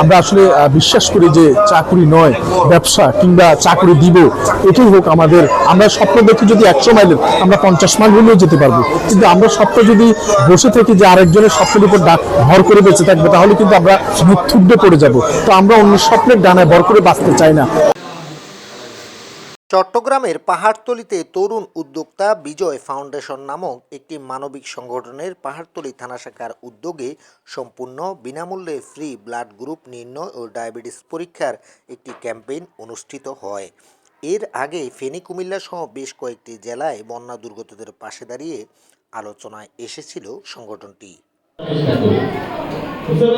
আমরা আসলে বিশ্বাস করি যে চাকরি নয়, ব্যবসা কিংবা চাকরি দিব, এটাই হোক আমাদের। আমরা স্বপ্ন দেখি যদি একশো মাইলের আমরা পঞ্চাশ মাইল হলেও যেতে পারব। কিন্তু আমরা স্বপ্ন যদি বসে থাকি যে আরেকজনের স্বপ্নের উপর ডাক ভর করে বেঁচে থাকবে, তাহলে কিন্তু আমরা থুবড়ে পড়ে যাব। তো আমরা অন্য স্বপ্নের ডানায় ভর করে বাঁচতে চাই না। চট্টগ্রামের পাহাড়তলিতে তরুণ উদ্যোক্তা বিজয় ফাউন্ডেশন নামক একটি মানবিক সংগঠনের পাহাড়তলি থানা শাখার উদ্যোগে সম্পূর্ণ বিনামূল্যে ফ্রি ব্লাড গ্রুপ নির্ণয় ও ডায়াবেটিস পরীক্ষার একটি ক্যাম্পেইন অনুষ্ঠিত হয়। এর আগে ফেনী, কুমিল্লা সহ বেশ কয়েকটি জেলায় বন্যা দুর্গতদের পাশে দাঁড়িয়ে আলোচনায় এসেছিল সংগঠনটি।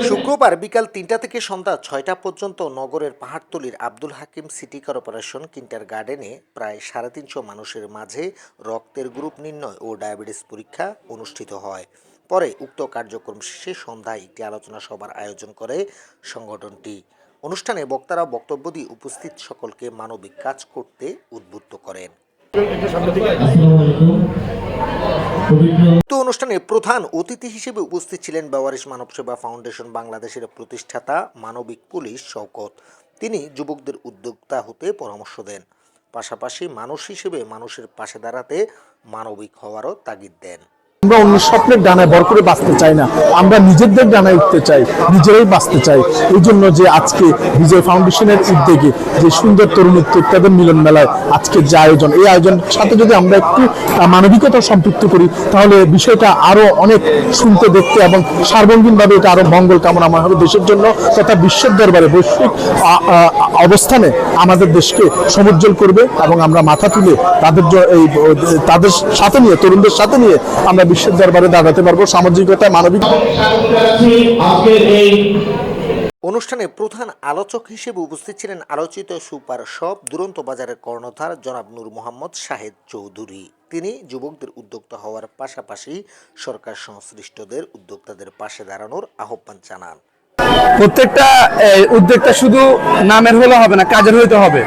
শুক্রবার বিকাল তিনটা থেকে সন্ধ্যা ছয়টা পর্যন্ত নগরের পাহাড়তলির আব্দুল হাকিম সিটি কর্পোরেশন কিন্টার গার্ডেনে প্রায় সাড়ে তিনশো মানুষের মাঝে রক্তের গ্রুপ নির্ণয় ও ডায়াবেটিস পরীক্ষা অনুষ্ঠিত হয়। পরে উক্ত কার্যক্রম শেষে সন্ধ্যায় একটি আলোচনা সভার আয়োজন করে সংগঠনটি। অনুষ্ঠানে বক্তারা বক্তব্য দিয়ে উপস্থিত সকলকে মানবিক কাজ করতে উদ্বুদ্ধ করেন। উক্ত অনুষ্ঠানে প্রধান অতিথি হিসেবে উপস্থিত ছিলেন বেওয়ারিশ মানব সেবা ফাউন্ডেশন বাংলাদেশের প্রতিষ্ঠাতা মানবিক পুলিশ শওকত। তিনি যুবকদের উদ্যোক্তা হতে পরামর্শ দেন। পাশাপাশি মানুষ হিসেবে মানুষের পাশে দাঁড়াতে মানবিক হওয়ারও তাগিদ দেন। আমরা অন্য স্বপ্নের ডানায় ভর করে বাঁচতে চাই না। আমরা নিজেদের ডানায় উঠতে চাই, নিজেরাই বাঁচতে চাই। এই জন্য যে আজকে বিজয় ফাউন্ডেশনের উদ্যোগে যে সুন্দর তরুণ উদ্যোক্তাদের মিলন মেলায় আজকে যে আয়োজন, এই আয়োজনের সাথে যদি আমরা একটু মানবিকতা সম্পৃক্ত করি, তাহলে বিষয়টা আরও অনেক শুনতে, দেখতে এবং সার্বঙ্গীনভাবে এটা আরও মঙ্গল কামনা হবে দেশের জন্য তথা বিশ্বের দরবারে বৈশ্বিক অবস্থানে আমাদের দেশকে সমুজ্জ্বল করবে এবং আমরা মাথা তুলে তাদের এই তাদের সাথে নিয়ে, তরুণদের সাথে নিয়ে আমরা বিশ্বের দরবারে দাঁড়াতে পারব, সামাজিকতা, মানবিক অনুষ্ঠানে প্রধান আলোচক হিসেবে উপস্থিত ছিলেন আলোচিত সুপার সব দুরন্ত বাজারের কর্ণধার জনাব নূর মোহাম্মদ শাহেদ চৌধুরী। তিনি যুবকদের উদ্যোক্তা হওয়ার পাশাপাশি সরকার সংশ্লিষ্টদের উদ্যোক্তাদের পাশে দাঁড়ানোর আহ্বান জানান। প্রত্যেকটা উদ্যোক্তা শুধু নামের হলে হবে না, কাজের হইতে হবে।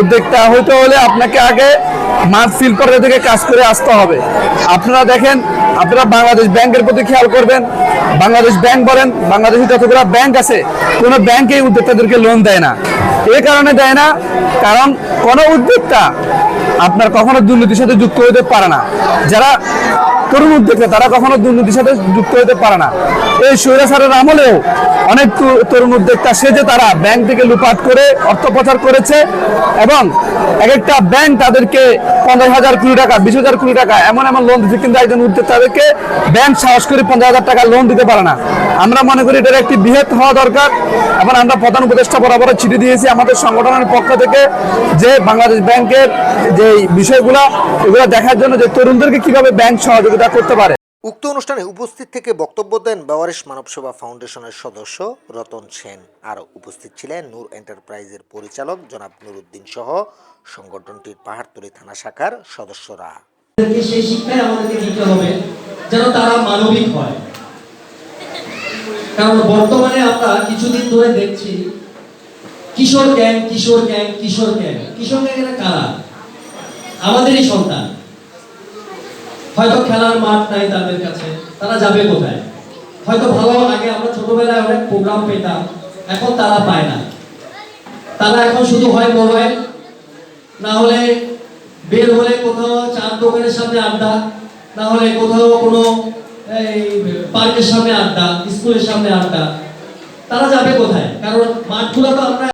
উদ্যোক্তা হইতে হলে আপনাকে আগে মাঠ ফিল করে থেকে কাজ করে আসতে হবে। আপনারা দেখেন, আপনারা বাংলাদেশ ব্যাংকের প্রতি খেয়াল করবেন, বাংলাদেশ ব্যাংক বলেন, বাংলাদেশে যতগুলো ব্যাংক আছে, কোনো ব্যাংকে উদ্যোক্তাদেরকে লোন দেয় না। এই কারণে দেয় না, কারণ কোনো উদ্যোক্তা আপনার কখনো দুর্নীতির সাথে যুক্ত হতে পারে না। যারা তরুণ উদ্যোক্তা তারা কখনো দুর্নীতির সাথে যুক্ত হতে পারে না। এই স্বৈরাচারের আমলেও অনেক তরুণ উদ্যোক্তা সেজে তারা ব্যাংক থেকে লুপাট করে, অর্থ করেছে এবং এক একটা ব্যাংক তাদেরকে পঞ্চাশ হাজার কোটি টাকা, বিশ হাজার কোটি টাকা এমন এমন লোন দিচ্ছে কিন্তু একজন উদ্যোক্তাদেরকে ব্যাংক সাহস করে পঞ্চাশ হাজার টাকা লোন দিতে পারে না। আমরা মনে করি এটার একটি বৃহৎ হওয়া দরকার এবং আমরা প্রধান উপদেষ্টা বরাবর চিঠি দিয়েছি আমাদের সংগঠনের পক্ষ থেকে যে বাংলাদেশ ব্যাংকের যে বিষয়গুলো, এগুলো দেখার জন্য যে তরুণদেরকে কীভাবে ব্যাংক সহযোগিতা করতে পারে। উক্ত অনুষ্ঠানে উপস্থিত থেকে বক্তব্য দেন বেওয়ারিশ মানব সেবা ফাউন্ডেশনের সদস্য রতন সেন। আরও উপস্থিত ছিলেন নূর এন্টারপ্রাইজের পরিচালক জনাব নুরুদ্দিন সহ সংগঠনটির পাহাড়তলী থানা শাখার সদস্যরা। সেই শিক্ষাই আমাদেরকে দিতে হবে যেন তারা মানবিক হয়। কারণ বর্তমানে আমরা কিছুদিন ধরে দেখছি কিশোর গ্যাং কিশোর গ্যাং কিশোর গ্যাং কিশোর গ্যাং এরা কারা? আমাদেরই সন্তান। হয়তো খেলার মাঠ নাই তাদের কাছে, তারা যাবে কোথায়? হয়তো ভালো আগে আমরা ছোটবেলায় অনেক প্রোগ্রাম পেতাম, এখন তারা পায় না। তারা এখন শুধু হয় মোবাইল না হলে বের হলে কোথাও চার দোকানের সামনে আড্ডা, না হলে কোথাও কোনো, এই পার্কের সামনে আড্ডা স্কুলের সামনে আড্ডা। তারা যাবে কোথায়? কারণ মাঠগুলো তো আমরা